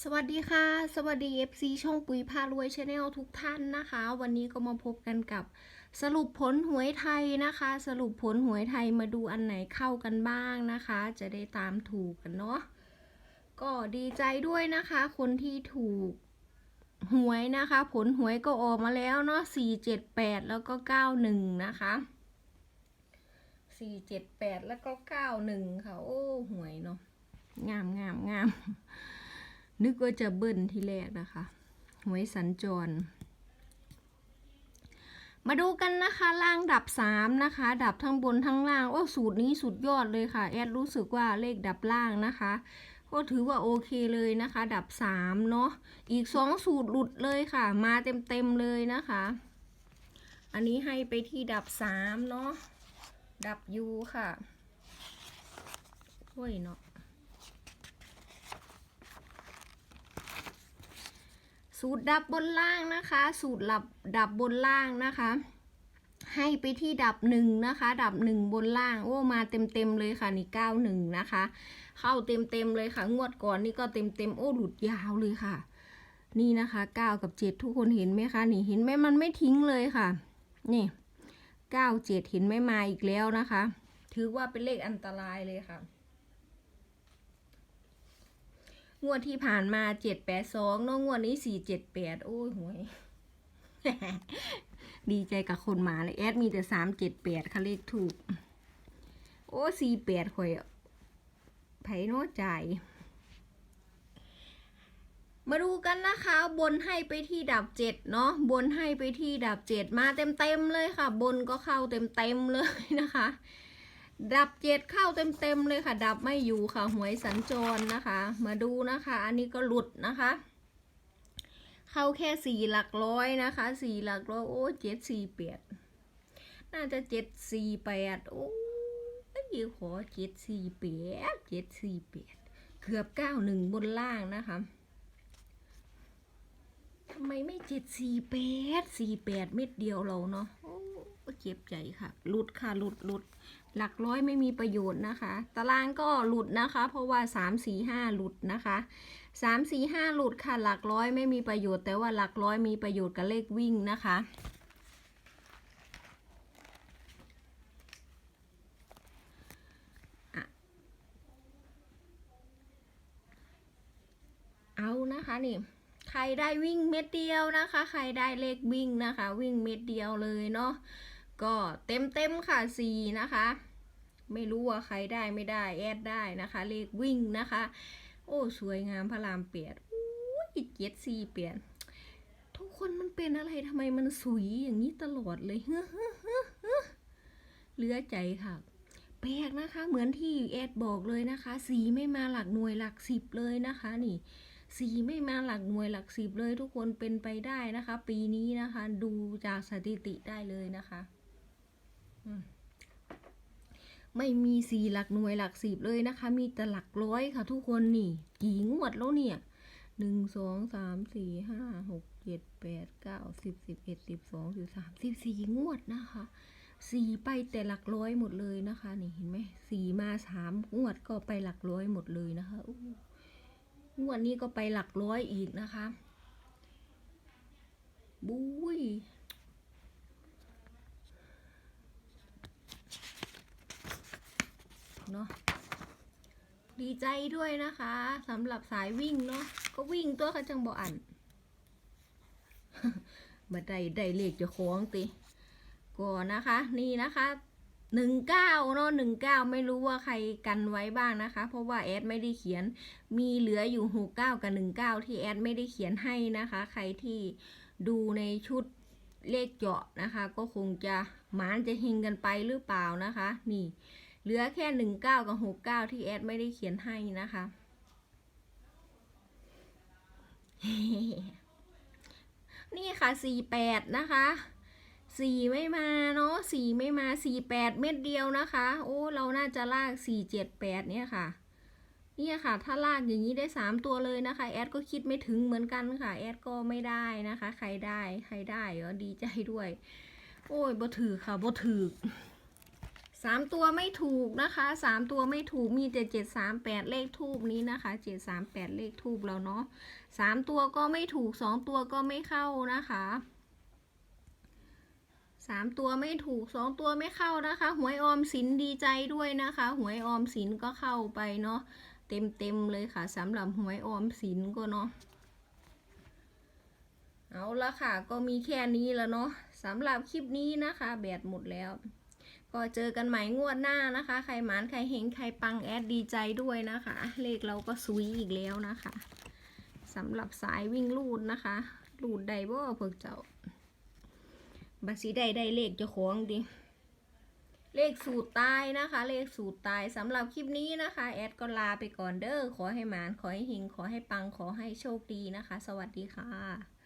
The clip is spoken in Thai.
สวัสดีค่ะ สวัสดี FC ช่องปุ๋ยพารวยชาแนลทุกท่านนะคะ วันนี้ก็มาพบกันกับสรุปผลหวยไทยนะคะ สรุปผลหวยไทยมาดูอันไหนเข้ากันบ้างนะคะ จะได้ตามถูกกันเนาะก็ดีใจด้วยนะคะ คนที่ถูกหวยนะคะ ผลหวยก็ออกมาแล้วเนาะ478แล้วก็91นะคะ478แล้วก็91ค่ะ โอ้หวยเนาะงามงามงาม นึกว่าจะเบิ้ลที่แรกนะคะหวยสัญจร มาดูกันนะคะล่างดับสามนะคะ ดับทั้งบนทั้งล่าง โอ้สูตรนี้สุดยอดเลยค่ะ แอดรู้สึกว่าเลขดับล่างนะคะก็ถือว่าโอเคเลยนะคะ ดับสามเนาะอีกสองสูตรหลุดเลยค่ะ มาเต็มเต็มๆเลยนะคะ อันนี้ให้ไปที่ดับสามเนาะดับยูค่ะ โอ้ยเนาะ สูตรดับบนล่างนะคะ สูตรหลับดับบนล่างนะคะ ให้ไปที่ดับหนึ่งนะคะ ดับหนึ่งบนล่าง โอ้มาเต็มเต็มๆเลยค่ะนี่เก้าหนึ่งนะคะ เข้าเต็มเต็มๆเลยค่ะ งวดก่อนนี่ก็เต็มเต็มๆโอ้หลุดยาวเลยค่ะ นี่นะคะเก้ากับเจ็ดทุกคนเห็นไหมคะ นี่เห็นไหมมันไม่ทิ้งเลยค่ะ นี่เก้าเจ็ดเห็นไหมมาอีกแล้วนะคะ ถือว่าเป็นเลขอันตรายเลยค่ะ งวดที่ผ่านมาเจ็ดแปดสองน้องงวดนี้สี่เจ็ดแปดโอ้ยหวย ดีใจกับคนมาเลยแอดมีแต่สามเจ็ดแปดค่ะเลขถูก โอ้สี่แปดข่อยไผโน้จ่ายมาดูกันนะคะ บนให้ไปที่ดับเจ็ดเนาะบนให้ไปที่ดับเจ็ดมาเต็มเต็มเลยค่ะ บนก็เข้าเต็มเต็มเลยนะคะ ดับเจ็ดเข้าเต็มๆเลยค่ะ ดับไม่อยู่ค่ะหวยสัญจรนะคะ มาดูนะคะ อันนี้ก็หลุดนะคะ เข้าแค่สี่หลักร้อยนะคะสี่หลักร้อยโอ้เจ็ดสี่แปดน่าจะเจ็ดสี่แปดโอ้ยขอเจ็ดสี่แปดเจ็ดสี่แปดเกือบเก้าหนึ่งบนล่างนะคะทำไมไม่เจ็ดสี่แปดสี่แปดเม็ดเดียวเราเนาะโอ้เจ็บใจค่ะหลุดค่ะหลุดหลุด หลักร้อยไม่มีประโยชน์นะคะ ตารางก็หลุดนะคะ เพราะว่าสามสี่ห้าหลุดนะคะสามสี่ห้าหลุดค่ะ หลักร้อยไม่มีประโยชน์ แต่ว่าหลักร้อยมีประโยชน์กับเลขวิ่งนะคะอะเอานะคะนี่ ใครได้วิ่งเม็ดเดียวนะคะ ใครได้เลขวิ่งนะคะ วิ่งเม็ดเดียวเลยเนาะ ก็เต็มเต็มค่ะสีนะคะ ไม่รู้ว่าใครได้ไม่ได้แอดได้นะคะ เลขวิ่งนะคะ โอ้ สวยงามพระรามเปียดอุ้ยเจ็ดสี่เปลี่ยดทุกคนมันเป็นอะไรทำไมมันสวยอย่างนี้ตลอดเลยเฮ้อเฮ้อเฮ้อเฮ้อเหลือใจค่ะแปลกนะคะเหมือนที่แอดบอกเลยนะคะ สีไม่มาหลักหน่วยหลักสิบเลยนะคะ นี่ สีไม่มาหลักหน่วยหลักสิบเลยทุกคนเป็นไปได้นะคะ ปีนี้นะคะ ดูจากสถิติได้เลยนะคะ ไม่มีสี่หลักหน่วยหลักสิบเลยนะคะ มีแต่หลักร้อยค่ะทุกคนนี่ กี่งวดแล้วเนี่ยหนึ่งสองสามสี่ห้าหกเจ็ดแปดเก้าสิบสิบเอ็ดสิบสองสิบสามสิบสี่งวดนะคะสี่ไปแต่หลักร้อยหมดเลยนะคะ นี่เห็นไหมสี่มาสามงวดก็ไปหลักร้อยหมดเลยนะคะงวดนี้ก็ไปหลักร้อยอีกนะคะบุ้ย เนาะดีใจด้วยนะคะสำหรับสายวิ่งเนาะก็วิ่งตัวเขาจังบ่อันมาได้ได้เลขจะคล้องติก่อนนะคะ นี่นะคะหนึ่งเก้าเนาะหนึ่งเก้าไม่รู้ว่าใครกันไว้บ้างนะคะ เพราะว่าแอดไม่ได้เขียนมีเหลืออยู่หกเก้ากับหนึ่งเก้าที่แอดไม่ได้เขียนให้นะคะ ใครที่ดูในชุดเลขเจาะนะคะ ก็คงจะหมานจะเฮงกันไปหรือเปล่านะคะ นี่ เหลือแค่หนึ่งเก้ากับหกเก้าที่แอดไม่ได้เขียนให้นะคะ นี่ค่ะสี่แปดนะคะสี่ไม่มาเนาะสี่ไม่มาสี่แปดเม็ดเดียวนะคะ โอ้เราน่าจะลากสี่เจ็ดแปดเนี่ยค่ะ เนี่ยค่ะ ถ้าลากอย่างนี้ได้สามตัวเลยนะคะ แอดก็คิดไม่ถึงเหมือนกันค่ะ แอดก็ไม่ได้นะคะ ใครได้ ใครได้ก็ดีใจด้วย โอ้ยบ่ถือค่ะบ่ถือ สามตัวไม่ถูกนะคะสามตัวไม่ถูกมีแต่เจ็ดสามแปดเลขทูบนี้นะคะเจ็ดสามแปดเลขทูบแล้วเนาะสามตัวก็ไม่ถูกสองตัวก็ไม่เข้านะคะสามตัวไม่ถูกสองตัวไม่เข้านะคะ หวยออมสินดีใจด้วยนะคะ หวยออมสินก็เข้าไปเนาะเต็มเต็มเลยค่ะสำหรับหวยออมสินก็เนาะเอาละค่ะ ก็มีแค่นี้แล้วเนาะสำหรับคลิปนี้นะคะ แบตหมดแล้ว ก็เจอกันใหม่งวดหน้านะคะ ใครหมานใครเฮงใครปังแอดดีใจด้วยนะคะ เลขเราก็ซุยอีกแล้วนะคะสำหรับสายวิ่งลูดนะคะลูดไดบ่เพิกเจ้าบัตรสีใดได้เลขจ้าของดิเลขสูตรตายนะคะ เลขสูตรตายสำหรับคลิปนี้นะคะ แอดก็ลาไปก่อนเด้อขอให้หมาน ขอให้เฮงขอให้ปังขอให้โชคดีนะคะ สวัสดีค่ะ